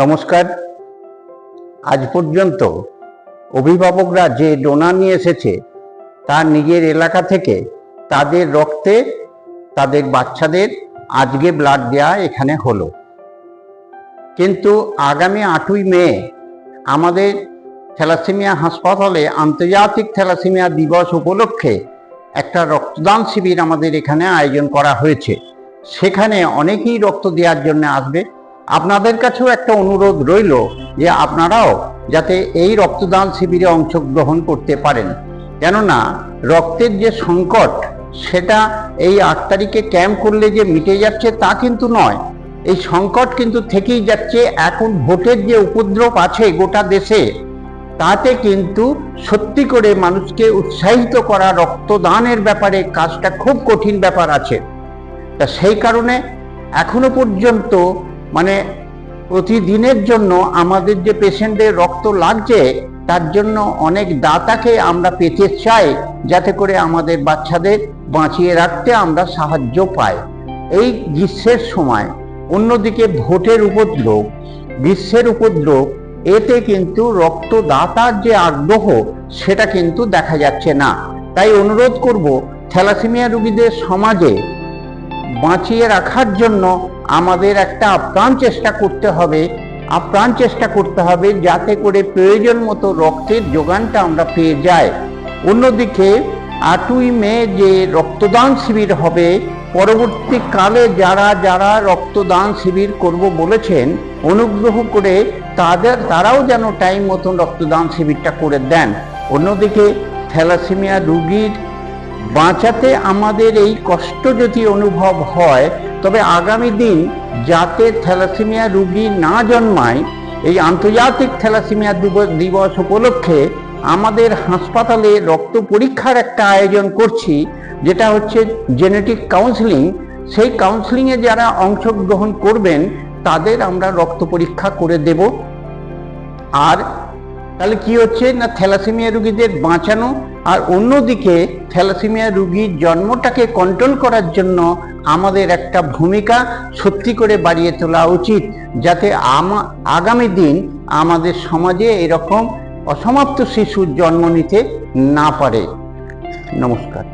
নমস্কার। আজ পর্যন্ত অভিভাবকরা যে ডোনা নিয়ে এসেছে, তার নিজের এলাকা থেকে তাদের রক্তে তাদের বাচ্চাদের আজকে ব্লাড দেওয়া এখানে হলো। কিন্তু আগামী আটই মে আমাদের থ্যালাসেমিয়া হাসপাতালে আন্তর্জাতিক থ্যালাসেমিয়া দিবস উপলক্ষে একটা রক্তদান শিবির আমাদের এখানে আয়োজন করা হয়েছে। সেখানে অনেকেই রক্ত দেওয়ার জন্য আসবে। আপনাদের কাছেও একটা অনুরোধ রইল যে আপনারাও যাতে এই রক্তদান শিবিরে অংশগ্রহণ করতে পারেন। কেননা, রক্তের যে সংকট, সেটা এই আট তারিখে ক্যাম্প করলে যে মিটে যাচ্ছে তা কিন্তু নয়। এই সংকট কিন্তু থেকেই যাচ্ছে। এখন ভোটের যে উপদ্রব আছে গোটা দেশে, তাতে কিন্তু সত্যি করে মানুষকে উৎসাহিত করা রক্তদানের ব্যাপারে কাজটা খুব কঠিন ব্যাপার আছে। তা সেই কারণে এখনও পর্যন্ত মানে প্রতিদিনের জন্য আমাদের যে পেশেন্টদের রক্ত লাগছে, তার জন্য অনেক দাতাকে আমরা পেতে চাই যাতে করে আমাদের বাচ্চাদের বাঁচিয়ে রাখতে আমরা সাহায্য পাই। এই গ্রীষ্মের সময় অন্যদিকে ভোটের উপদ্রব, গ্রীষ্মের উপদ্রব, এতে কিন্তু রক্তদাতার যে আগ্রহ, সেটা কিন্তু দেখা যাচ্ছে না। তাই অনুরোধ করব, থ্যালাসেমিয়া রোগীদের সমাজে বাঁচিয়ে রাখার জন্য আমাদের একটা আপ্রাণ চেষ্টা করতে হবে। আপ্রাণ চেষ্টা করতে হবে যাতে করে প্রয়োজন মতো রক্তের যোগানটা আমরা পেয়ে যাই। অন্যদিকে, আটই মে যে রক্তদান শিবির হবে, পরবর্তীকালে যারা যারা রক্তদান শিবির করব বলেছেন, অনুগ্রহ করে তাদের, তারাও যেন টাইম মতন রক্তদান শিবিরটা করে দেন। অন্যদিকে, থ্যালাসেমিয়া রুগীর বাঁচাতে আমাদের এই কষ্ট যদি অনুভব হয় তবে আগামী দিন যাতে থ্যালাসেমিয়া রুগী না জন্মায়, এই আন্তর্জাতিক থ্যালাসেমিয়া দিবস উপলক্ষে আমাদের হাসপাতালে রক্ত পরীক্ষার একটা আয়োজন করছি, যেটা হচ্ছে জেনেটিক কাউন্সিলিং সেই কাউন্সিলিংয়ে যারা অংশগ্রহণ করবেন, তাদের আমরা রক্ত পরীক্ষা করে দেব। আর তাহলে কি হচ্ছে? না থ্যালাসেমিয়া রুগীদের বাঁচানো? আর অন্যদিকে থ্যালাসেমিয়া রুগীর জন্মটাকে কন্ট্রোল করার জন্য আমাদের একটা ভূমিকা সত্যি করে বাড়িয়ে তোলা উচিত, যাতে আগামী দিন আমাদের সমাজে এরকম অসমাপ্ত শিশুর জন্ম নিতে না পারে। নমস্কার।